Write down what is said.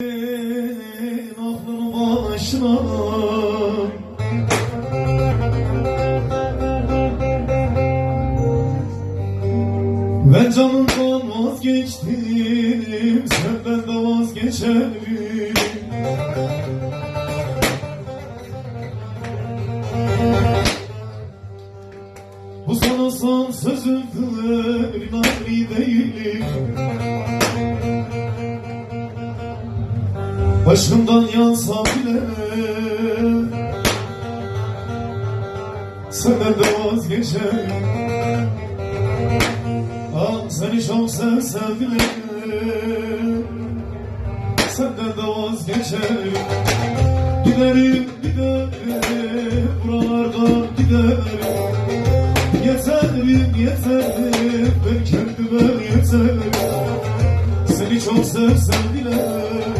Aklım başına Ben canımdan vazgeçtim Senden de vazgeçerim. Bu sana son sözümdür İnanmı değilim Başımdan yansa bile Senden de vazgeçerim Ah seni çok sevsem bile Senden de vazgeçerim Giderim giderim Buralardan giderim. Yeterim yeterim Ben kendime yeterim. Seni çok sevsem bile